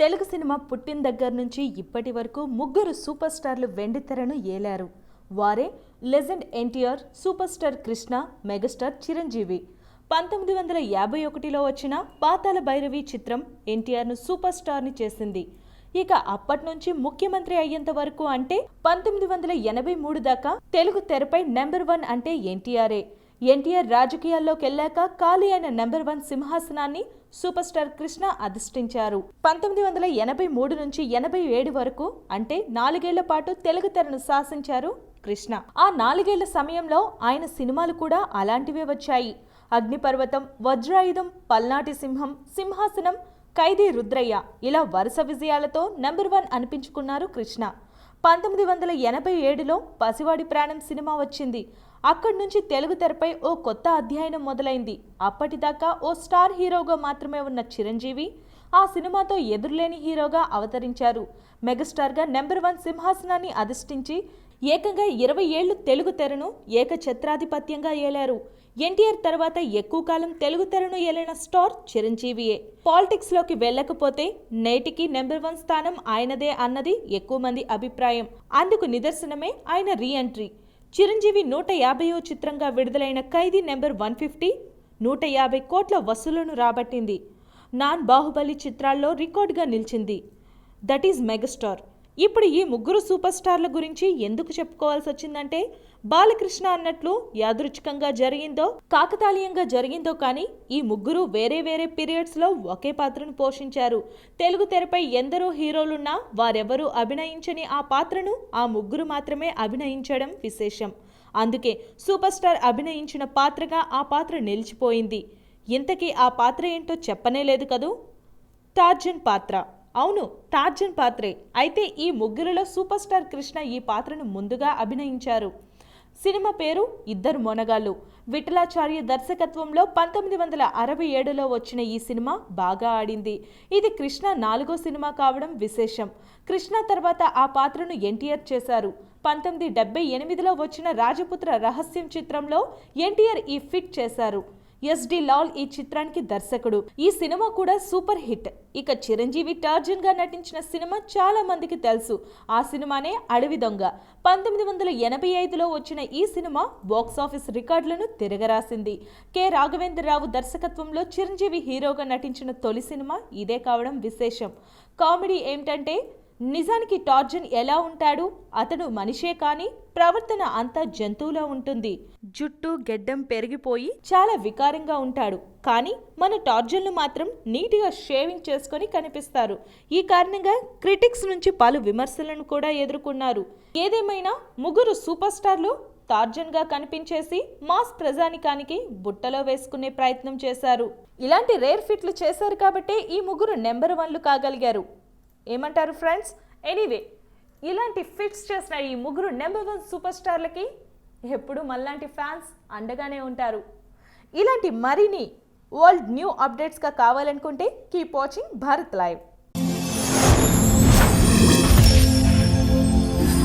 Telugu cinema పుట్టిన దగ్గర నుంచి ఇప్పటి వరకు ముగ్గురు సూపర్ స్టార్లు వెండితెరను ఏలారు. వారే legend NTR super star Krishna megastar Chiranjeevi. పంతొమ్మిది వందల యాభై ఒకటిలో వచ్చిన పాతాల భైరవి చిత్రం ఎన్టీఆర్ను సూపర్ స్టార్ని చేసింది. ఇక అప్పటి నుంచి ముఖ్యమంత్రి అయ్యేంత వరకు అంటే పంతొమ్మిది వందల ఎనభై మూడు దాకా తెలుగు తెరపై నెంబర్ వన్ అంటే ఎన్టీఆర్ఏ ఎన్టీఆర్ రాజకీయాల్లోకి వెళ్ళాక ఖాళీ అయిన నెంబర్ వన్ సింహాసనాన్ని సూపర్ స్టార్ కృష్ణ అధిష్ఠించారు. పంతొమ్మిది వందల ఎనభై మూడు నుంచి ఎనభై ఏడు వరకు అంటే నాలుగేళ్ళ పాటు తెలుగు తెరను శాసించారు కృష్ణ. ఆ నాలుగేళ్ళ సమయంలో ఆయన సినిమాలు కూడా అలాంటివే వచ్చాయి. అగ్నిపర్వతం వజ్రాయుధం పల్నాటి సింహం సింహాసనం ఖైదీ రుద్రయ్య ఇలా వరుస విజయాలతో నెంబర్ వన్ అనిపించుకున్నారు కృష్ణ. పంతొమ్మిది వందల ఎనభై ఏడులో పసివాడి ప్రాణం సినిమా వచ్చింది. అక్కడి నుంచి తెలుగు తెరపై ఓ కొత్త అధ్యయనం మొదలైంది. అప్పటిదాకా ఓ స్టార్ హీరోగా మాత్రమే ఉన్న చిరంజీవి ఆ సినిమాతో ఎదురులేని హీరోగా అవతరించారు. మెగాస్టార్గా నెంబర్ వన్ సింహాసనాన్ని అధిష్ఠించి ఏకంగా ఇరవై ఏళ్ళు తెలుగు తెరను ఏకఛత్రాధిపత్యంగా ఏలారు. ఎన్టీఆర్ తర్వాత ఎక్కువ కాలం తెలుగు తెరను ఏలిన స్టార్ చిరంజీవియే. పాలిటిక్స్లోకి వెళ్ళకపోతే నేటికి నెంబర్ వన్ స్థానం ఆయనదే అన్నది ఎక్కువ మంది అభిప్రాయం. అందుకు నిదర్శనమే ఆయన రీ ఎంట్రీ. చిరంజీవి నూట యాభైవ చిత్రంగా విడుదలైన ఖైదీ నెంబర్ వన్ ఫిఫ్టీ నూట యాభై కోట్ల వసూళ్ళను రాబట్టింది. నాన్ బాహుబలి చిత్రాల్లో రికార్డుగా నిలిచింది. That is megastar. ఇప్పుడు ఈ ముగ్గురు సూపర్ స్టార్ల గురించి ఎందుకు చెప్పుకోవాల్సి వచ్చిందంటే బాలకృష్ణ అన్నట్లు యాదృచ్ఛికంగా జరిగిందో కాకతాళీయంగా జరిగిందో కానీ ఈ ముగ్గురు వేరే వేరే పీరియడ్స్లో ఒకే పాత్రను పోషించారు. తెలుగు తెరపై ఎందరో హీరోలున్నా వారెవరూ అభినయించని ఆ పాత్రను ఆ ముగ్గురు మాత్రమే అభినయించడం విశేషం. అందుకే సూపర్ స్టార్ అభినయించిన పాత్రగా ఆ పాత్ర నిలిచిపోయింది. ఇంతకీ ఆ పాత్ర ఏంటో చెప్పనే లేదు కదూ? టార్జన్ పాత్ర. అవును టార్జన్ పాత్రే. అయితే ఈ ముగ్గురిలో సూపర్ స్టార్ కృష్ణ ఈ పాత్రను ముందుగా అభినయించారు. సినిమా పేరు ఇద్దరు మొనగాళ్ళు. విఠలాచార్య దర్శకత్వంలో పంతొమ్మిది వందల అరవై ఏడులో వచ్చిన ఈ సినిమా బాగా ఆడింది. ఇది కృష్ణ నాలుగో సినిమా కావడం విశేషం. కృష్ణ తర్వాత ఆ పాత్రను ఎన్టీఆర్ చేశారు. పంతొమ్మిది డెబ్బై ఎనిమిదిలో వచ్చిన రాజపుత్ర రహస్యం చిత్రంలో ఎన్టీఆర్ ఈ ఫిట్ చేశారు. ఎస్డి లాల్ ఈ చిత్రానికి దర్శకుడు. ఈ సినిమా కూడా సూపర్ హిట్. ఇక చిరంజీవి టార్జన్గా నటించిన సినిమా చాలా మందికి తెలుసు. ఆ సినిమానే అడవి దొంగ. పంతొమ్మిది వందల ఎనభై ఐదులో వచ్చిన ఈ సినిమా బాక్సాఫీస్ రికార్డులను తిరగరాసింది. కె. రాఘవేంద్రరావు దర్శకత్వంలో చిరంజీవి హీరోగా నటించిన తొలి సినిమా ఇదే కావడం విశేషం. కామెడీ ఏమిటంటే నిజానికి టార్జన్ ఎలా ఉంటాడు? అతడు మనిషే కానీ ప్రవర్తన అంతా జంతువులా ఉంటుంది. జుట్టు గెడ్డం పెరిగిపోయి చాలా వికారంగా ఉంటాడు. కానీ మన టార్జన్లు మాత్రం నీట్గా షేవింగ్ చేసుకొని కనిపిస్తారు. ఈ కారణంగా క్రిటిక్స్ నుంచి పలు విమర్శలను కూడా ఎదుర్కొన్నారు. ఏదేమైనా ముగ్గురు సూపర్ స్టార్లు టార్జన్గా కనిపించేసి మాస్ ప్రజానికానికి బుట్టలో వేసుకునే ప్రయత్నం చేశారు. ఇలాంటి రేర్ ఫిట్లు చేశారు కాబట్టే ఈ ముగ్గురు నెంబర్ వన్లు కాగలిగారు. ఏమంటారు ఫ్రెండ్స్? ఎనీవే ఇలాంటి ఫిట్స్ చేసిన ఈ ముగ్గురు నెంబర్ వన్ సూపర్ స్టార్లకి ఎప్పుడు మళ్ళాంటి ఫ్యాన్స్ అండగానే ఉంటారు. ఇలాంటి మరిన్ని వరల్డ్ న్యూ అప్డేట్స్గా కావాలనుకుంటే కీప్ వాచింగ్ భారత్ లైవ్.